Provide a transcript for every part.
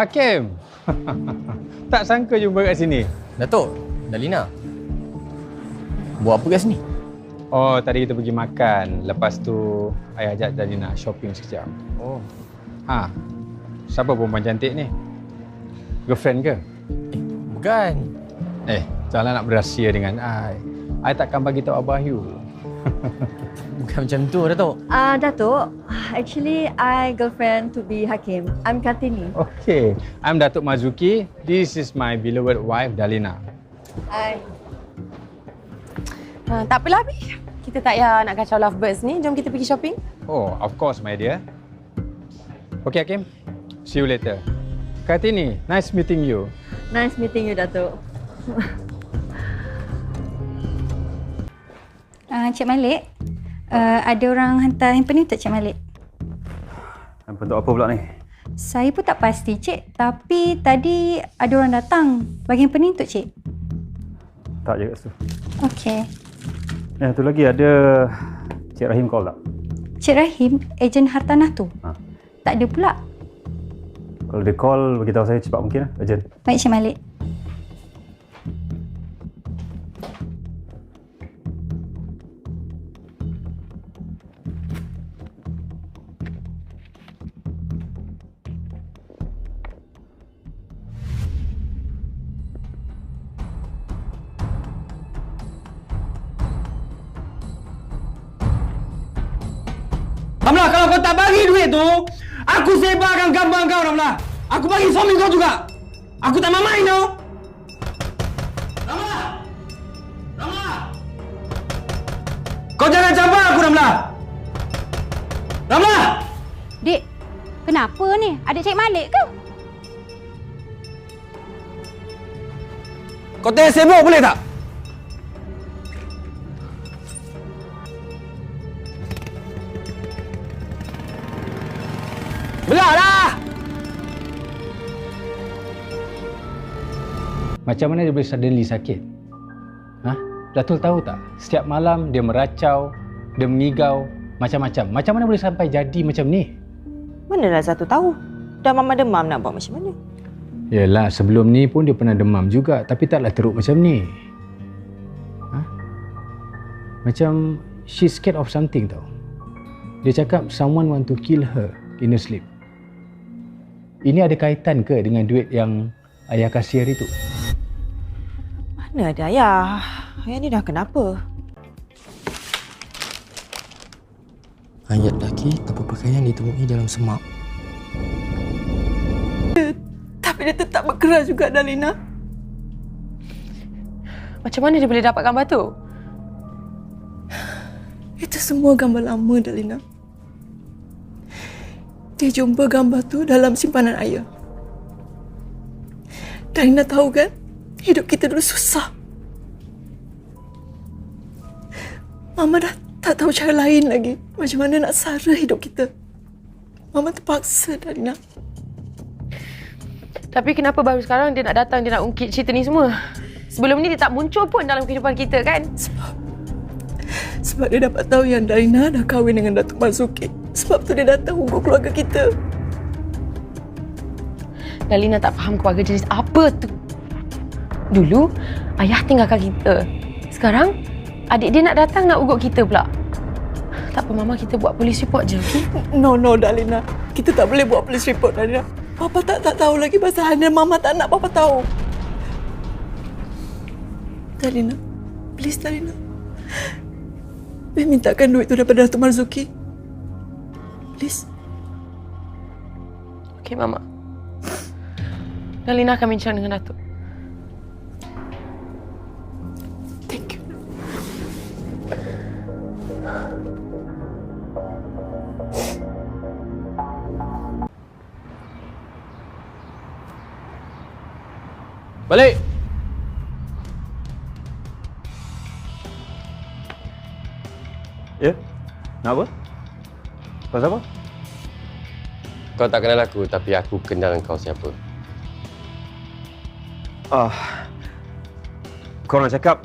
Hakim. tak sangka jumpa kat sini. Datuk, Dalina. Buat apa kat sini? Oh, tadi kita pergi makan. Lepas tu, ayah ajak Dalina shopping sekejap. Oh. Ha. Siapa perempuan cantik ni? Girlfriend ke? Eh, bukan. Eh, janganlah nak berahsia dengan I. I takkan bagi tahu Abah you. Bukan macam tu, Datuk. Ah, uh, Datuk, actually I girlfriend to be Hakim. I'm Kartini. Okay. I'm Datuk Mazuki. This is my beloved wife, Dalina. Hi. Ha, tak apalah, Abi. Kita tak payah nak kacau lovebirds ni. Jom kita pergi shopping. Oh, of course, my dear. Okay, Hakim. See you later. Kartini, nice meeting you. Nice meeting you, Datuk. Uh, Cik Malik, uh, ada orang hantar handphone ni tak Cik Malik? Bentuk apa pula ni? Saya pun tak pasti Cik, tapi tadi ada orang datang bagi handphone ni untuk Cik. Tak je kat situ. Okey. Eh, tu lagi ada Cik Rahim call tak? Cik Rahim, ejen hartanah tu? Ha. Tak ada pula. Kalau dia call, beritahu saya cepat mungkin lah. Urgent. Baik Cik Malik. Ramlah, kalau kau tak bagi duit tu, aku sebarkan gambar kau, Ramlah. Aku bagi suami kau juga. Aku tak mau main tau. Ramlah! Ramlah! Kau jangan cabar aku, Ramlah. Ramlah! Dek, kenapa ni? Ada Cik Malik ke? Kau tengah sibuk boleh tak? Macam mana dia boleh suddenly sakit? Ha? Datul tahu tak? Setiap malam dia meracau, dia mengigau, macam-macam. Macam mana boleh sampai jadi macam ni? Manalah satu tahu. Dah mama demam nak buat macam mana? Yelah, sebelum ni pun dia pernah demam juga. Tapi taklah teruk macam ni. Ha? Macam she's scared of something tau. Dia cakap someone want to kill her in her sleep. Ini ada kaitan ke dengan duit yang ayah kasih hari tu? Mana ada ayah? Ayah ni dah kenapa? Ayat lelaki tanpa pakaian ditemui dalam semak. Tapi dia tetap berkeras juga, Dalina. Macam mana dia boleh dapat gambar tu? Itu semua gambar lama, Dalina. Dia jumpa gambar tu dalam simpanan ayah. Dalina tahu kan, hidup kita dulu susah. Mama dah tak tahu cara lain lagi macam mana nak sara hidup kita. Mama terpaksa, Dalina. Tapi kenapa baru sekarang dia nak datang, dia nak ungkit cerita ni semua? Sebelum ni dia tak muncul pun dalam kehidupan kita kan? Sebab sebab dia dapat tahu yang Dalina dah kahwin dengan Datuk Marzuki. Sebab tu dia datang ugut keluarga kita. Dalina tak faham keluarga jenis apa tu. Dulu, ayah tinggalkan kita. Sekarang, adik dia nak datang nak ugut kita pula. Tak apa, Mama kita buat polis report je, okey? No, no, Dalina. Kita tak boleh buat police report, Dalina. Papa tak tak tahu lagi pasal Hana. Mama tak nak Papa tahu. Dalina. Please, Dalina. Biar mintakan duit tu daripada Datuk Marzuki. Please. Okey, Mama. Dalina akan bincang dengan Datuk. Balik! Ya? Nak apa? Pasal apa? Kau tak kenal aku tapi aku kenal kau siapa. Ah, kau nak cakap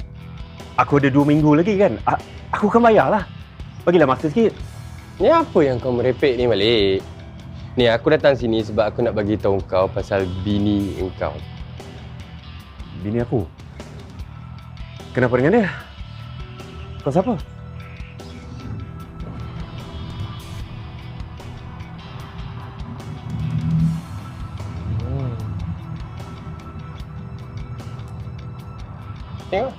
aku ada dua minggu lagi kan? A- aku akan bayar lah. Bagilah masa sikit. Ni apa yang kau merepek ni Malik? Ni aku datang sini sebab aku nak bagi tahu kau pasal bini engkau. Bini aku. Kenapa dengan dia? Kau siapa? Tengok.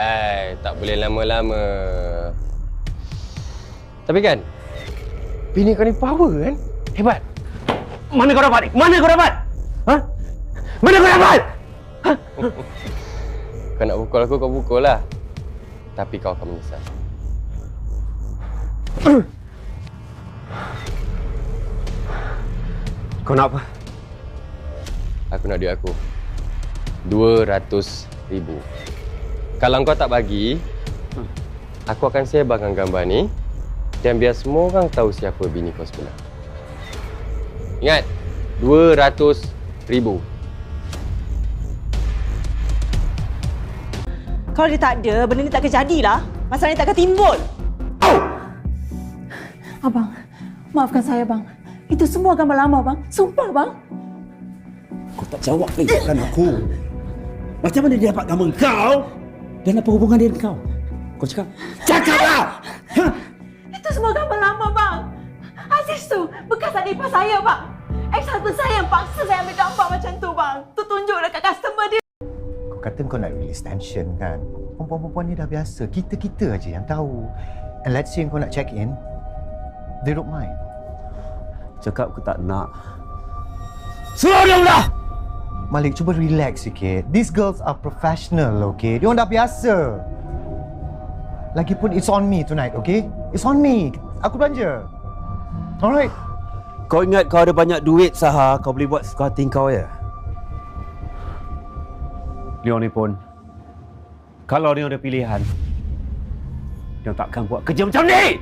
Eh, tak boleh lama-lama. Tapi kan, bini kau ni power kan? Hebat. Mana kau dapat ni? Mana kau dapat? Ha? Mana kau dapat? Kau nak pukul aku, kau pukul lah. Tapi kau akan menyesal. Kau nak apa? Aku nak duit aku. 200 ribu. Kalau kau tak bagi, aku akan sebarkan gambar ni dan biar semua orang tahu siapa bini kau sebenar. Ingat, 200 ribu. Kalau dia tak ada, benda ni takkan jadilah. Masalah ni takkan timbul. Abang, maafkan saya bang. Itu semua gambar lama bang. Sumpah bang. Kau tak jawab lagi soalan aku. Macam mana dia dapat gambar kau? Dan apa hubungan dia dengan kau? Kau cakap. Cakaplah! Ha? Itu semua gambar lama bang. Aziz tu bekas adik ipar saya bang. Ex-husband saya yang paksa saya ambil gambar macam tu bang. Tu tunjuk dekat customer dia. Kau kata kau nak release tension kan? Perempuan-perempuan ni dah biasa. Kita-kita aja yang tahu. And let's say kau nak check in, they don't mind. Cakap aku tak nak. Suruh dia lah! Malik, cuba relax sikit. These girls are professional, okay? Dia orang dah biasa. Lagipun it's on me tonight, okay? It's on me. Aku belanja. Alright. Kau ingat kau ada banyak duit, Saha. Kau boleh buat suka hati kau ya? Leon ni pun, kalau dia ada pilihan, dia takkan buat kerja macam ni!